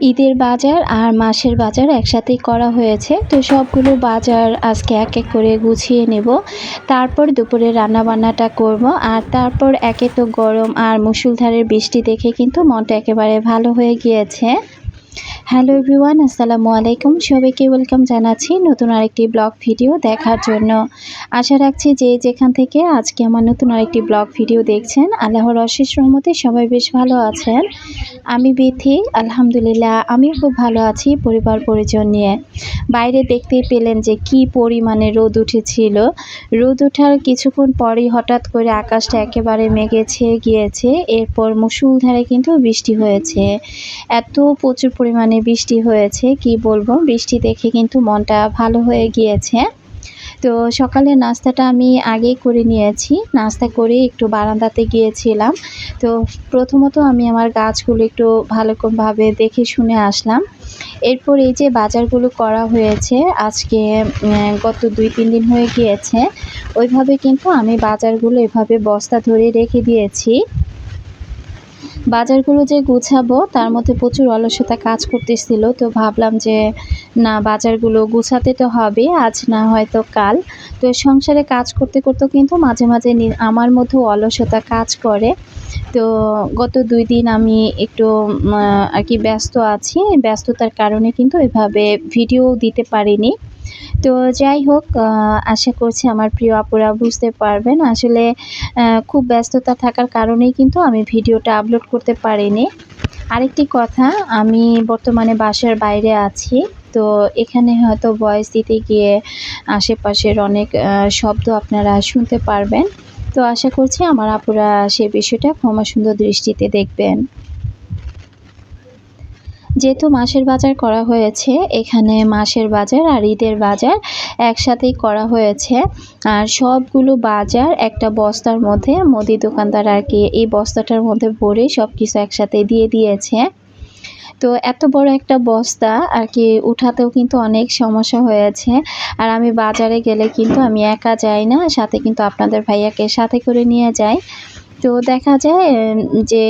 ঈদের বাজার আর মাসের বাজার একসাথেই করা হয়েছে। তো সবগুলো বাজার আজকে এক এক করে গুছিয়ে নেব। তারপর দুপুরে রান্নাবান্নাটা করব। আর তারপর একে তো গরম আর মুসুলধারের বৃষ্টি দেখে কিন্তু মনটা একেবারে ভালো হয়ে গিয়েছে। হ্যালো এভরিওয়ান, আসসালামু আলাইকুম। সবাইকে ওয়েলকাম জানাচ্ছি নতুন আরেকটি ব্লগ ভিডিও দেখার জন্য। আশা রাখছি যে যেখান থেকে আজকে আমার নতুন আরেকটি ব্লগ ভিডিও দেখছেন, আল্লাহর অশেষ রহমতে সবাই বেশ ভালো আছেন। আমি বিথি, আলহামদুলিল্লাহ, আমিও খুব ভালো আছি পরিবার পরিজন নিয়ে। বাইরে দেখতেই পেলেন যে কি পরিমাণে রোদ উঠেছিল। রোদ ওঠার কিছুক্ষণ পরেই হঠাৎ করে আকাশটা একেবারে মেঘে ছেয়ে গিয়েছে। এরপর মুসুলধারে কিন্তু বৃষ্টি হয়েছে। এত প্রচুর পরিমাণে বৃষ্টি হয়েছে, কি বলব? বৃষ্টি দেখে কিন্তু মনটা ভালো হয়ে গিয়েছে। তো সকালে নাস্তাটা আমি আগেই করে নিয়েছি। নাস্তা করে একটু বারান্দাতে গিয়েছিলাম। তো প্রথমত আমি আমার গাছগুলো একটু ভালোভাবে দেখে শুনে আসলাম। এরপর এই যে বাজারগুলো করা হয়েছে, আজকে গত দুই, তিন দিন হয়ে গিয়েছে, ওইভাবে কিন্তু আমি বাজারগুলো এভাবে বস্তা ধরে রেখে দিয়েছি। বাজারগুলো যে গুছাবো, তার মধ্যে প্রচুর অলসতা কাজ করতেছিল। তো ভাবলাম যে, না, বাজারগুলো গুছাতে তো হবে, আজ না হয়তো কাল। তো সংসারে কাজ করতে করতে কিন্তু মাঝে মাঝে আমার মধ্যেও অলসতা কাজ করে। তো গত দুই দিন আমি একটু আর কি ব্যস্ত আছি। ব্যস্ততার কারণে কিন্তু এভাবে ভিডিও দিতে পারিনি। তো যাই হোক আশা করছি আমার প্রিয় আপুরা বুঝতে পারবেন। আসলে খুব ব্যস্ততা থাকার কারণেই কিন্তু আমি ভিডিওটা আপলোড করতে পারিনি। আরেকটি কথা, আমি বর্তমানে বাসার বাইরে আছি। তো এখানে হয়তো ভয়েস দিতে গিয়ে আশেপাশের অনেক শব্দ আপনারা শুনতে পারবেন। তো আশা করছি আমার আপুরা সে বিষয়টা ক্ষমা সুন্দর দৃষ্টিতে দেখবেন। যেহেতু মাসের বাজার করা হয়েছে, এখানে মাসের বাজার আর ঈদের বাজার একসাথেই করা হয়েছে। আর সবগুলো বাজার একটা বস্তার মধ্যে, মুদি দোকানদার আর কি, এই বস্তাটার মধ্যে ভরে সব কিছু একসাথে দিয়ে দিয়েছে। তো এত বড় একটা বস্তা আর কি উঠাতেও কিন্তু অনেক সমস্যা হয়েছে। আর আমি বাজারে গেলে কিন্তু আমি একা যাই না, সাথে কিন্তু আপনাদের ভাইয়াকে সাথে করে নিয়ে যাই। তো দেখা যায় যে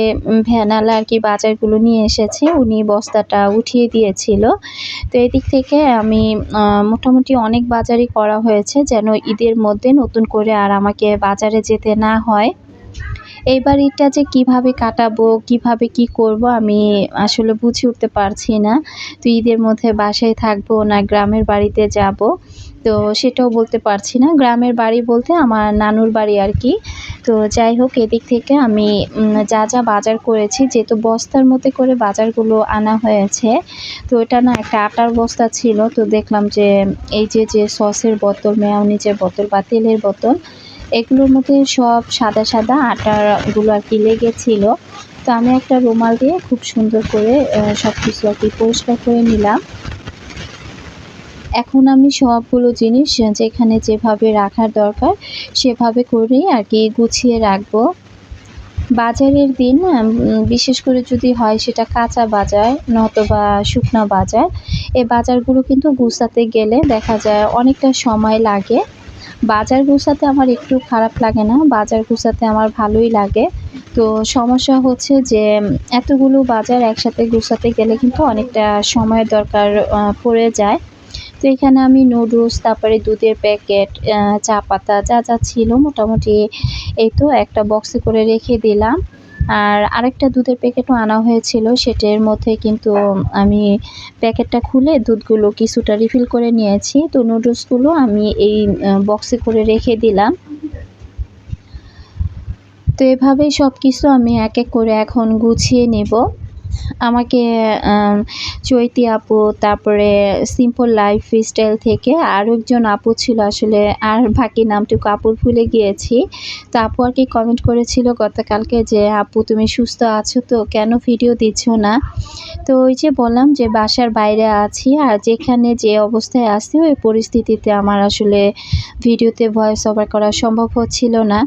ভ্যানালা আর কি বাজারগুলো নিয়ে এসেছে, উনি বস্তাটা উঠিয়ে দিয়েছিল। তো এদিক থেকে আমি মোটামুটি অনেক বাজারই করা হয়েছে, যেন ঈদের মধ্যে নতুন করে আর আমাকে বাজারে যেতে না হয়। এইবার ঈদটা যে কীভাবে কাটাবো, কীভাবে কি করব, আমি আসলে বুঝে উঠতে পারছি না। তো ঈদের মধ্যে বাসায় থাকব না, গ্রামের বাড়িতে যাব। তো সেটাও বলতে পারছি না। গ্রামের বাড়ি বলতে আমার নানুর বাড়ি আর কি। তো যাই হোক, এদিক থেকে আমি যা যা বাজার করেছি, যেহেতু বস্তার মধ্যে করে বাজারগুলো আনা হয়েছে, তো এটা না একটা আটার বস্তা ছিল। তো দেখলাম যে, এই যে যে সসের বোতল মেয়নিজের বোতল বা তেলের বোতল এগুলোর মধ্যে সব সাদা সাদা আটারগুলো আর কি লেগেছিল। তো আমি একটা রুমাল দিয়ে খুব সুন্দর করে সব কিছু আর কি পরিষ্কার করে নিলাম। এখন আমি সবগুলো জিনিস যেখানে যেভাবে রাখার দরকার সেভাবে করেই আর কি গুছিয়ে রাখব। বাজারের দিন বিশেষ করে যদি হয় সেটা কাঁচা বাজার নতবা শুকনো বাজার। এ বাজারগুলো কিন্তু গুছাতে গেলে দেখা যায় অনেকটা সময় লাগে। বাজার গুছাতে আমার একটু খারাপ লাগে না, বাজার গুছাতে আমার ভালোই লাগে। তো সমস্যা হচ্ছে যে, এতগুলো বাজার একসাথে গুছাতে গেলে কিন্তু অনেকটা সময়ের দরকার পড়ে যায়। তো এখানে আমি নুডলস তারপরে দুধের প্যাকেট চা পাতা যা যা ছিল মোটামুটি এই তো একটা বক্সে করে রেখে দিলাম। আর আরেকটা দুধের প্যাকেটও আনা হয়েছিল, সেটার মধ্যে কিন্তু আমি প্যাকেটটা খুলে দুধগুলো কিছুটা রিফিল করে নিয়েছি। তো নুডলসগুলো আমি এই বক্সে করে রেখে দিলাম। তো এভাবেই সব কিছু আমি এক এক করে এখন গুছিয়ে নেব। আমাকে চৈতি আপু, তারপরে সিম্পল লাইফ স্টাইল থেকে আরও একজন আপু ছিল আসলে, আর বাকি নামটুকু আপুর ভুলে গিয়েছি। তো আপু আর কি কমেন্ট করেছিল গতকালকে যে, আপু, তুমি সুস্থ আছো তো? কেন ভিডিও দিচ্ছ না? তো ওই যে বললাম যে, বাসার বাইরে আছি আর যেখানে যে অবস্থায় আছি, ওই পরিস্থিতিতে আমার আসলে ভিডিওতে ভয়েস ওভার করা সম্ভব হচ্ছিল না।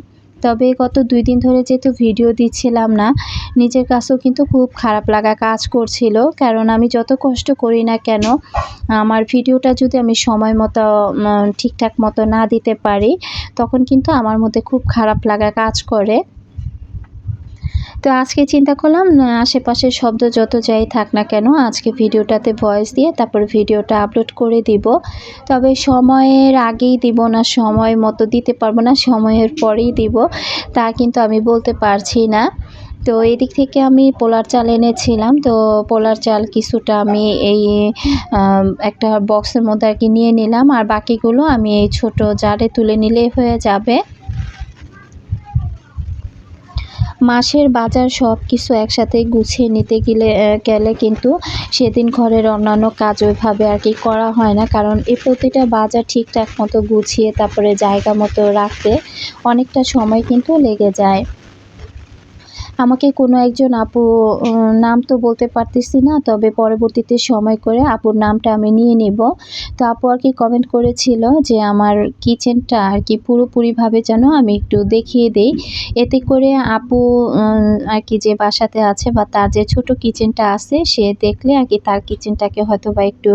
তবে গত দুই দিন ধরে যেহেতু ভিডিও দিচ্ছিলাম না, নিজের কাছেও কিন্তু খুব খারাপ লাগা কাজ করছিল। কারণ আমি যত কষ্ট করি না কেন, আমার ভিডিওটা যদি আমি সময় মতো ঠিকঠাক মতো না দিতে পারি, তখন কিন্তু আমার মধ্যে খুব খারাপ লাগা কাজ করে। তো আজকে চিন্তা করলাম, না, আশেপাশের শব্দ যত যাই থাক না কেন, আজকে ভিডিওটাতে ভয়েস দিয়ে তারপর ভিডিওটা আপলোড করে দিব। তবে সময়ের আগেই দিব না, সময় মতো দিতে পারব না, সময়ের পরেই দিব, তা কিন্তু আমি বলতে পারছি না। তো এদিক থেকে আমি পোলার চাল এনেছিলাম, তো পোলার চাল কিছুটা আমি এই একটা বক্সের মধ্যে আর কি নিয়ে নিলাম, আর বাকিগুলো আমি এই ছোট জারে তুলে নিলেই হয়ে যাবে। মাসের বাজার সব কিছু একসাথে গুছিয়ে নিতে গেলে গেলে কিন্তু সেদিন ঘরের অন্যান্য কাজ ওইভাবে আর কি করা হয় না। কারণ এই প্রতিটা বাজার ঠিকঠাক মতো গুছিয়ে, তারপরে জায়গা মতো রাখতে অনেকটা সময় কিন্তু লেগে যায়। আমাকে কোনো একজন আপু নাম তো বলতে পারতেছি না, তবে পরবর্তীতে সময় করে আপুর নামটা আমি নিয়ে নিব। তো আপু আর কি কমেন্ট করেছিল যে আমার কিচেনটা আর কি পুরোপুরিভাবে যেন আমি একটু দেখিয়ে দেই। এতে করে আপু আর কি যে বাসাতে আছে বা তার যে ছোট কিচেনটা আছে, সে দেখলে আর কি তার কিচেনটাকে হয়তো বা একটু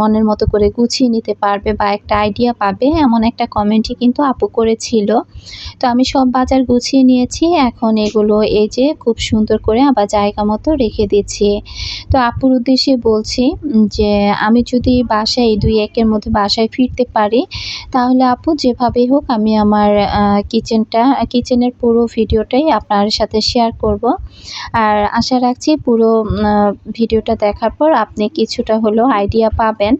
মনের মতো করে গুছিয়ে নিতে পারবে বা একটা আইডিয়া পাবে এমন একটা কমেন্টই কিন্তু আপু করেছিল। তো আমি সব বাজার গুছিয়ে নিয়েছি, এখন এগুলো এই যে খুব সুন্দর করে আবার জায়গা মতো রেখে দিচ্ছি। তো আপুর উদ্দেশ্যে বলছি যে, আমি যদি বাসায় দুই একের মধ্যে বাসায় ফিরতে পারি, তাহলে আপু যেভাবেই হোক আমি আমার কিচেনটা কিচেনের পুরো ভিডিওটাই আপনার সাথে শেয়ার করব। আর আশা রাখছি পুরো ভিডিওটা দেখার পর আপনি কিছুটা হলেও আইডিয়া পাবেন।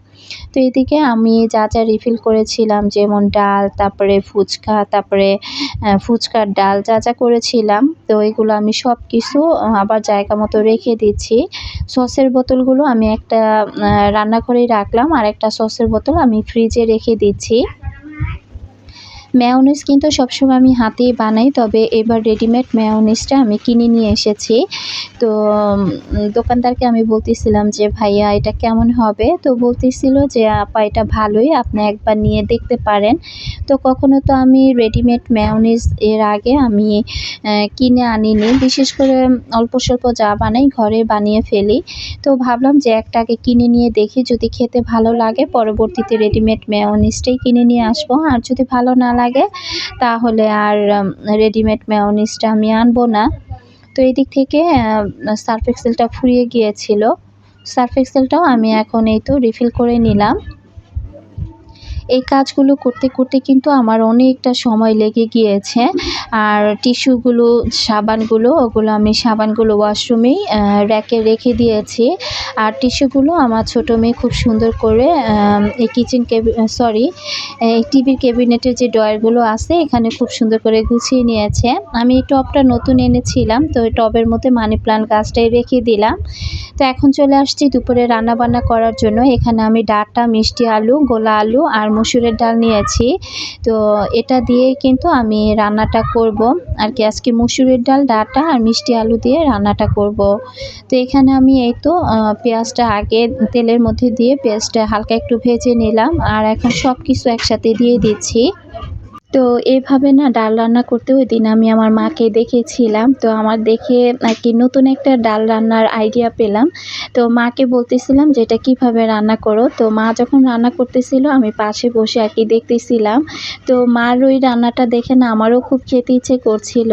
তো এদিকে আমি যা যা রিফিল করেছিলাম, যেমন ডাল, তারপরে ফুচকা, তারপরে ফুচকার ডাল যা যা করেছিলাম তো এগুলো আমি সব কিছু আবার জায়গা মতো রেখে দিচ্ছি। সসের বোতলগুলো আমি একটা রান্নাঘরেই রাখলাম। আর একটা সসের বোতল আমি ফ্রিজে রেখে দিচ্ছি। ম্যাওনিজ কিন্তু সবসময় আমি হাতেই বানাই, তবে এবার রেডিমেড ম্যাওনিজটা আমি কিনে নিয়ে এসেছি। তো দোকানদারকে আমি বলতেছিলাম যে, ভাইয়া, এটা কেমন হবে? তো বলতেছিল যে, আপা, এটা ভালোই, আপনি একবার নিয়ে দেখতে পারেন। তো কখনো তো আমি রেডিমেড ম্যাওনিজ এর আগে আমি কিনে আনিনি। বিশেষ করে অল্প স্বল্প যা বানাই ঘরে বানিয়ে ফেলি। তো ভাবলাম যে একটাকে কিনে নিয়ে দেখি। যদি খেতে ভালো লাগে, পরবর্তীতে রেডিমেড ম্যাওনিজটাই কিনে নিয়ে আসব। আর যদি ভালো না লাগে, তাহলে আর রেডিমেড মেয়নিজটা আমি আনব না। তো এই দিক থেকে সার্ফ এক্সেলটা ফুরিয়ে গিয়েছিল। সার্ফ এক্সেলটাও আমি এখন এই তো রিফিল করে নিলাম। এই কাজগুলো করতে করতে কিন্তু আমার অনেকটা সময় লেগে গিয়েছে। আর টিস্যুগুলো, সাবানগুলো, ওগুলো আমি সাবানগুলো ওয়াশরুমেই র্যাকে রেখে দিয়েছি। আর টিস্যুগুলো আমার ছোটো মেয়ে খুব সুন্দর করে এই কিচেন সরি, এই টিভির ক্যাবিনেটের যে ডয়ারগুলো আছে, এখানে খুব সুন্দর করে গুছিয়ে নিয়েছে। আমি এই টবটা নতুন এনেছিলাম, তো এই টবের মধ্যে মানি প্লান্ট গাছটাই রেখে দিলাম। তো এখন চলে আসছি দুপুরে রান্না বান্না করার জন্য। এখানে আমি ডাটা, মিষ্টি আলু, গোলা আলু আর মসুরের ডাল নিয়েছি। তো এটা দিয়ে কিন্তু আমি রান্নাটা করব। আর কি আজকে মসুরের ডাল, ডাটা আর মিষ্টি আলু দিয়ে রান্নাটা করব। তো এখানে আমি এই তো পেঁয়াজটা আগে তেলের মধ্যে দিয়ে পেঁয়াজটা হালকা একটু ভেজে নিলাম। আর এখন সব কিছু একসাথে দিয়ে দিচ্ছি। তো এভাবে না ডাল রান্না করতে ওই দিন আমি আমার মাকে দেখেছিলাম। তো আমার দেখে আর কি নতুন একটা ডাল রান্নার আইডিয়া পেলাম। তো মাকে বলতেছিলাম যে, এটা কীভাবে রান্না করো? তো মা যখন রান্না করতেছিল, আমি পাশে বসে আর কি দেখতেছিলাম। তো মার ওই রান্নাটা দেখে না আমারও খুব খেতে ইচ্ছে করছিল।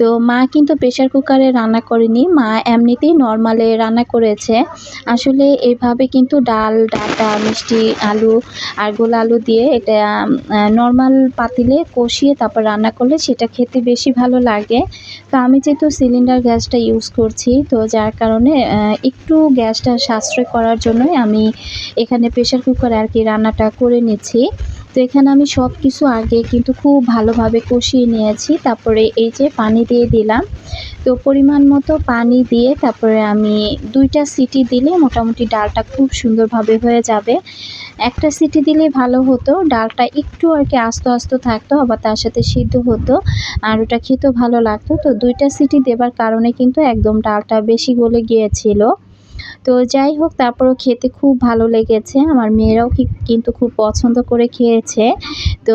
তো মা কিন্তু প্রেশার কুকারে রান্না করেনি। মা এমনিতেই নর্মালে রান্না করেছে। আসলে এইভাবে কিন্তু ডাল, ডাটা, মিষ্টি, আলু আর গোল আলু দিয়ে এটা নর্মাল পাতিল দিলে কষিয়ে তারপর রান্না করলে সেটা খেতে বেশি ভালো লাগে। তো আমি যেহেতু সিলিন্ডার গ্যাসটা ইউজ করছি, তো যার কারণে একটু গ্যাসটা সাশ্রয় করার জন্যই আমি এখানে প্রেশার কুকার আর কি রান্নাটা করে নিচ্ছি। এখানে আমি সব কিছু আগে কিন্তু খুব ভালোভাবে কষিয়ে নিয়েছি। তারপরে এই যে পানি দিয়ে দিলাম। তো পরিমাণ মতো পানি দিয়ে তারপরে আমি দুইটা সিটি দিলে মোটামুটি ডালটা খুব সুন্দরভাবে হয়ে যাবে। একটা সিটি দিলে ভালো হতো, ডালটা একটু আর কি আস্ত আস্ত থাকতো, আবার তার সাথে সিদ্ধ হতো আর ওটা খেতেও ভালো লাগতো। তো দুইটা সিটি দেবার কারণে কিন্তু একদম ডালটা বেশি গলে গিয়েছিল। তো যাই হোক, তারপরও খেতে খুব ভালো লেগেছে। আমার মেয়েরাও কিন্তু খুব পছন্দ করে খেয়েছে। তো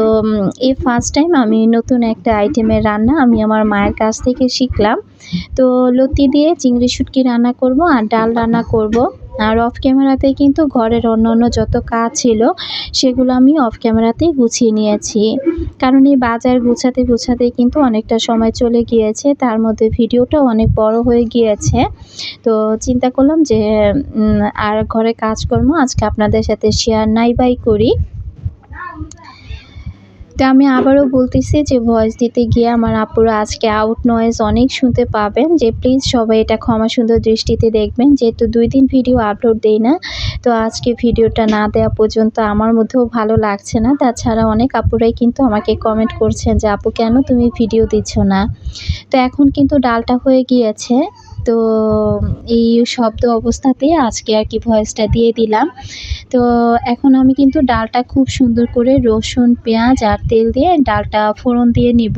এই ফার্স্ট টাইম আমি নতুন একটা আইটেমের রান্না আমি আমার মায়ের কাছ থেকে শিখলাম। তো লতি দিয়ে চিংড়ি শুটকি রান্না করব আর ডাল রান্না করব। আর অফ ক্যামেরাতে কিন্তু ঘরের অন্য অন্য যত কাজ ছিল, সেগুলো আমি অফ ক্যামেরাতেই গুছিয়ে নিয়েছি। কারণ এই বাজার গুছাতে গুছাতে কিন্তু অনেকটা সময় চলে গিয়েছে, তার মধ্যে ভিডিওটা অনেক বড় হয়ে গিয়েছে। তো চিন্তা করলাম যে আর ঘরে কাজকর্ম আজকে আপনাদের সাথে শেয়ার নাই বাই করি। তো আমি আবারও বলতেছি যে ভয়েস দিতে গিয়ে আমার আপুরা আজকে আউট নয়েজ অনেক শুনতে পাবেন। যে প্লিজ সবাই এটা ক্ষমা সুন্দর দৃষ্টিতে দেখবেন। যেহেতু দুই দিন ভিডিও আপলোড দেই না, তো আজকে ভিডিওটা না দেওয়া পর্যন্ত আমার মধ্যেও ভালো লাগছে না। তাছাড়া অনেক আপুরাই কিন্তু আমাকে কমেন্ট করছেন যে, আপু কেন তুমি ভিডিও দিচ্ছ না? তো এখন কিন্তু ডালটা হয়ে গিয়েছে। তো এই শব্দ অবস্থাতে আজকে আর কি ভয়েসটা দিয়ে দিলাম। তো এখন আমি কিন্তু ডালটা খুব সুন্দর করে রসুন, পেঁয়াজ আর তেল দিয়ে ডালটা ফোড়ন দিয়ে নিব।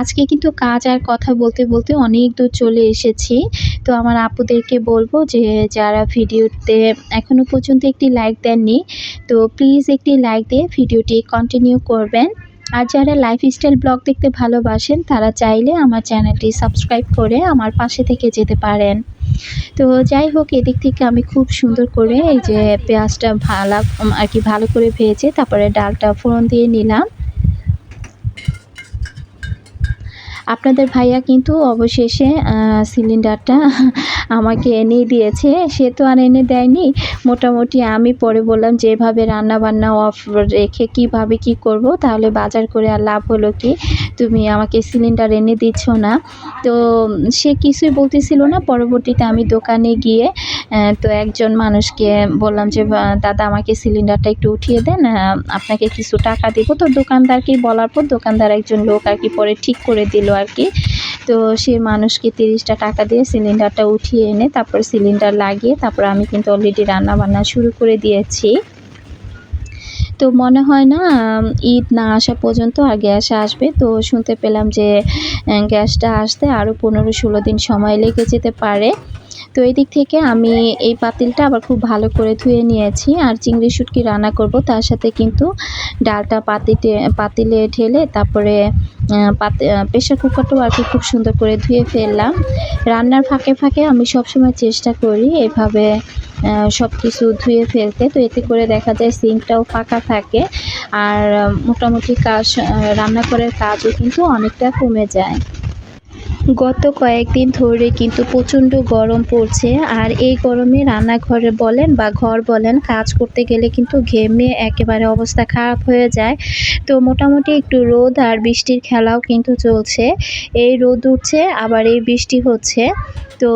আজকে কিন্তু কাজ আর কথা বলতে বলতে অনেক দূর চলে এসেছি। তো আমার আপুদেরকে বলব যে যারা ভিডিওতে এখনও পর্যন্ত একটি লাইক দেননি, তো প্লিজ একটি লাইক দিয়ে ভিডিওটি কন্টিনিউ করবেন। আর যারা লাইফস্টাইল ব্লগ দেখতে ভালোবাসেন, তারা চাইলে আমার চ্যানেলটি সাবস্ক্রাইব করে আমার পাশে থেকে যেতে পারেন। তো যাই হোক, এদিক থেকে আমি খুব সুন্দর করে এই যে পেঁয়াজটা ভালো, আর কি ভালো করে ভেজে তারপরে ডালটা ফোড়ন দিয়ে নিলাম। আপনাদের ভাইয়া কিন্তু অবশেষে সিলিন্ডারটা আমাকে এনে দিয়েছে। সে তো আর এনে দেয়নি। মোটামুটি আমি পরে বললাম যে এভাবে রান্নাবান্না অফ রেখে কীভাবে কি করব, তাহলে বাজার করে আর লাভ হলো কি? তুমি আমাকে সিলিন্ডার এনে দিচ্ছ না। তো সে কিছুই বলতেছিল না। পরবর্তীতে আমি দোকানে গিয়ে তো একজন মানুষকে বললাম যে দাদা আমাকে সিলিন্ডারটা একটু উঠিয়ে দেন আপনাকে কিছু টাকা দেবো। তো দোকানদারকে বলার পর দোকানদার একজন লোক আর কি পরে ঠিক করে দিল আর কি। তো সে মানুষকে তিরিশটা টাকা দিয়ে সিলিন্ডারটা উঠিয়ে এনে তারপর সিলিন্ডার লাগিয়ে তারপর আমি কিন্তু অলরেডি রান্না বান্না শুরু করে দিয়েছি। তো মনে হয় না ঈদ না আসা পর্যন্ত আর গ্যাস আসবে। তো শুনতে পেলাম যে গ্যাসটা আসতে আরও পনেরো ষোলো দিন সময় লেগে যেতে পারে। তো এই দিক থেকে আমি এই পাতিলটা আবার খুব ভালো করে ধুয়ে নিয়েছি আর চিংড়ি শুটকি রান্না করব। তার সাথে কিন্তু ডালটা পাতিতে, পাতিলে ঢেলে তারপরে পাতে প্রেশার কুকারটাও আর কি খুব সুন্দর করে ধুয়ে ফেললাম। রান্নার ফাঁকে ফাঁকে আমি সবসময় চেষ্টা করি এভাবে সব কিছু ধুয়ে ফেলতে। তো এতে করে দেখা যায় সিঙ্কটাও ফাঁকা থাকে আর মোটামুটি কাজ রান্না করার কাজও কিন্তু অনেকটা কমে যায়। গত কয়েকদিন ধরে কিন্তু প্রচণ্ড গরম পড়ছে, আর এই গরমে রান্নাঘরে বলেন বা ঘর বলেন, কাজ করতে গেলে কিন্তু ঘেমে একেবারে অবস্থা খারাপ হয়ে যায়। তো মোটামুটি একটু রোদ আর বৃষ্টির খেলাও কিন্তু চলছে। এই রোদ উঠছে, আবার এই বৃষ্টি হচ্ছে। তো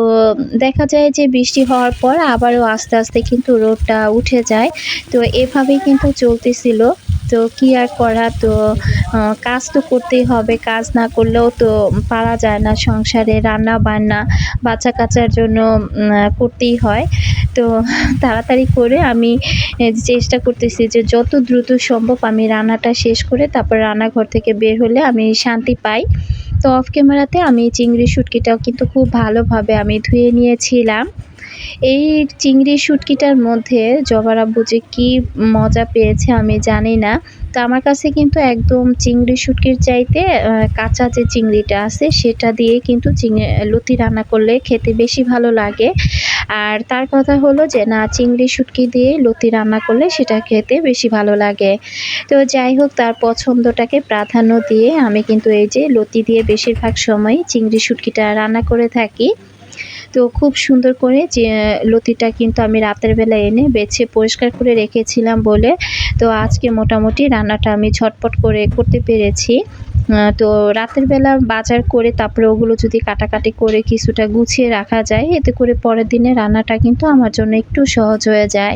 দেখা যায় যে বৃষ্টি হওয়ার পর আবারও আস্তে আস্তে কিন্তু রোদটা উঠে যায়। তো এভাবেই কিন্তু চলতেছিল। তো কী আর করা? তো কাজ তো করতেই হবে। কাজ না করলেও তো পারা যায় না সংসারে। রান্না বান্না, বাচ্চা কাচ্চার জন্য করতেই হয়। তো তাড়াতাড়ি করে আমি চেষ্টা করতেছি যে যত দ্রুত সম্ভব আমি রান্নাটা শেষ করে তারপর রান্নাঘর থেকে বের হলে আমি শান্তি পাই। তো অফ ক্যামেরাতে আমি চিংড়ি শুটকিটাও কিন্তু খুব ভালোভাবে আমি ধুয়ে নিয়েছিলাম। এই চিংড়ি শুটকিটার মধ্যে জবার আব্বু যে কী মজা পেয়েছে আমি জানি না তো আমার কাছে কিন্তু একদম চিংড়ি শুটকির চাইতে কাঁচা যে চিংড়িটা আছে সেটা দিয়ে কিন্তু চিংড়ি, লুতি রান্না করলে খেতে বেশি ভালো লাগে। আর তার কথা হলো যে না, চিংড়ি শুটকি দিয়ে লতি রান্না করলে সেটা খেতে বেশি ভালো লাগে। তো যাই হোক, তার পছন্দটাকে প্রাধান্য দিয়ে আমি কিন্তু এই যে লতি দিয়ে বেশিরভাগ সময় চিংড়ি শুটকিটা রান্না করে থাকি। তো খুব সুন্দর করে যে লতিটা কিন্তু আমি রাতের বেলা এনে বেছে পরিষ্কার করে রেখেছিলাম বলে। তো আজকে মোটামুটি রান্নাটা আমি ঝটপট করে করতে পেরেছি। তো রাতের বেলা বাজার করে তারপরে ওগুলো যদি কাটাকাটি করে কিছুটা গুছিয়ে রাখা যায়, এতে করে পরের দিনে রান্নাটা কিন্তু আমার জন্য একটু সহজ হয়ে যায়।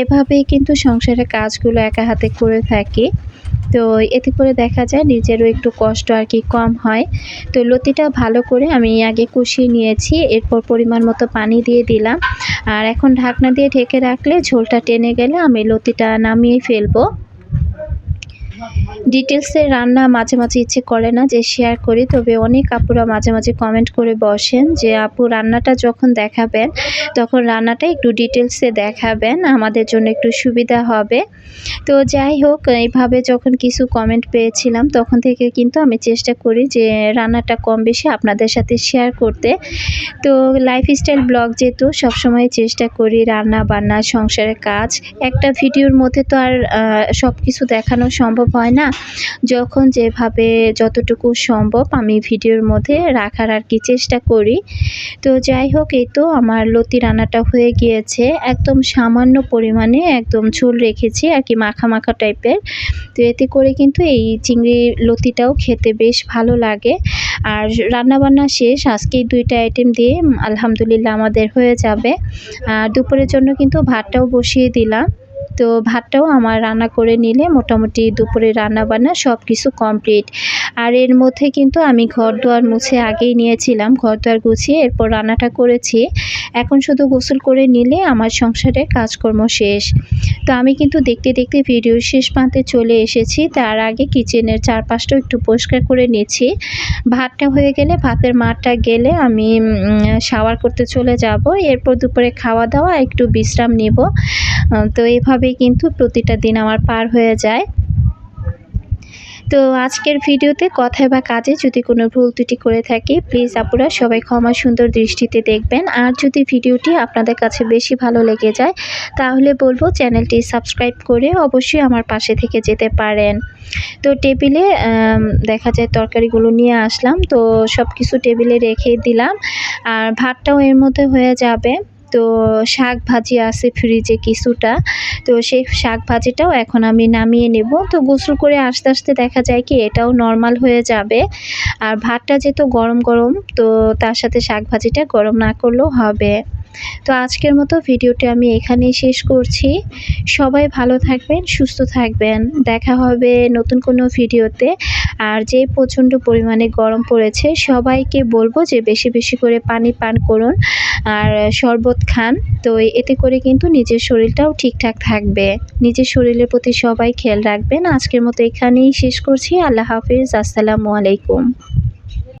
এভাবেই কিন্তু সংসারের কাজগুলো একা হাতে করে থাকি। তো এতে করে দেখা যায় নিজেরও একটু কষ্ট আর কি কম হয়। তো লতিটা ভালো করে আমি আগে কষিয়ে নিয়েছি, এরপর পরিমাণ মতো পানি দিয়ে দিলাম। আর এখন ঢাকনা দিয়ে ঢেকে রাখলে ঝোলটা টেনে গেলে আমি লতিটা নামিয়ে ফেলব। ডিটেলসে রান্না মাঝে মাঝে ইচ্ছে করে না যে শেয়ার করি, তবে অনেক আপুরা মাঝে মাঝে কমেন্ট করে বসেন যে, আপু, রান্নাটা যখন দেখাবেন, তখন রান্নাটা একটু ডিটেলসে দেখাবেন, আমাদের জন্য একটু সুবিধা হবে। তো যাই হোক, এইভাবে যখন কিছু কমেন্ট পেয়েছিলাম, তখন থেকে কিন্তু আমি চেষ্টা করি যে, রান্নাটা কম বেশি আপনাদের সাথে শেয়ার করতে। তো লাইফস্টাইল ব্লগ যেহেতু, সবসময় চেষ্টা করি রান্না বান্না, সংসারের কাজ। একটা ভিডিওর মধ্যে তো আর সব কিছু দেখানো সম্ভব হয় না। যখন যেভাবে যতটুকু সম্ভব আমি ভিডিওর মধ্যে রাখার আর কি চেষ্টা করি। তো যাই হোক, এই তো আমার লতি রান্নাটা হয়ে গিয়েছে। একদম সামান্য পরিমাণে একদম ঝোল রেখেছি আর কি মাখা মাখা টাইপের। তো এতে করে কিন্তু এই চিংড়ি লতিটাও খেতে বেশ ভালো লাগে। আর রান্নাবান্না শেষ, আজকেই দুইটা আইটেম দিয়ে আলহামদুলিল্লাহ আমাদের হয়ে যাবে। আর দুপুরের জন্য কিন্তু ভাতটাও বসিয়ে দিলাম। তো ভাতটাও আমার রান্না করে নিলে মোটামুটি দুপুরে রান্না বান্না সব কিছু কমপ্লিট আর এর মধ্যে কিন্তু আমি ঘর দোয়ার মুছে আগেই নিয়েছিলাম, ঘর দোয়ার গুছিয়ে এরপর রান্নাটা করেছি। এখন শুধু গোসল করে নিলে আমার সংসারে কাজকর্ম শেষ। তো আমি কিন্তু দেখতে দেখতে ভিডিওর শেষ প্রান্তে চলে এসেছি, তার আগে কিচেনের চারপাশটাও একটু পরিষ্কার করে নিয়েছি ভাতটা হয়ে গেলে ভাতের মাঠটা গেলে আমি শাওয়ার করতে চলে যাব, এরপর দুপুরে খাওয়া দাওয়া, একটু বিশ্রাম নিব। তো এভাবেই কিন্তু প্রতিটা দিন আমার পার হয়ে যায়। তো আজকের ভিডিওতে কথায় বা কাজে যদি কোনো ভুল ত্রুটি করে থাকি প্লিজ আপুরা সবাই ক্ষমা সুন্দর দৃষ্টিতে দেখবেন। আর যদি ভিডিওটি আপনাদের কাছে বেশি ভালো লেগে যায়, তাহলে বলব চ্যানেলটি সাবস্ক্রাইব করে অবশ্যই আমার পাশে থেকে যেতে পারেন। তো টেবিলে দেখা যায় তরকারিগুলো নিয়ে আসলাম, তো সব কিছু টেবিলে রেখে দিলাম। আর ভাতটাও এর মধ্যে হয়ে যাবে। তো শাক ভাজি আছে ফ্রিজে কিছুটা। তো সেই শাক ভাজিটাও এখন আমি নামিয়ে নেব। তো গোসল করে আস্তে আস্তে দেখা যায় কি এটাও নর্মাল হয়ে যাবে। আর ভাতটা যেহেতু গরম গরম তো তার সাথে শাক ভাজিটা গরম না করলেও হবে। তো আজকের মতো ভিডিওটি আমি এখানেই শেষ করছি। সবাই ভালো থাকবেন, সুস্থ থাকবেন। দেখা হবে নতুন কোনো ভিডিওতে। আর যে প্রচণ্ড পরিমাণে গরম পড়েছে, সবাইকে বলব যে বেশি বেশি করে পানি পান করুন আর শরবত খান। তো এতে করে কিন্তু নিজের শরীরটাও ঠিকঠাক থাকবে। নিজের শরীরের প্রতি সবাই খেয়াল রাখবেন। আজকের মতো এখানেই শেষ করছি। আল্লাহ হাফিজ। আসসালামু আলাইকুম।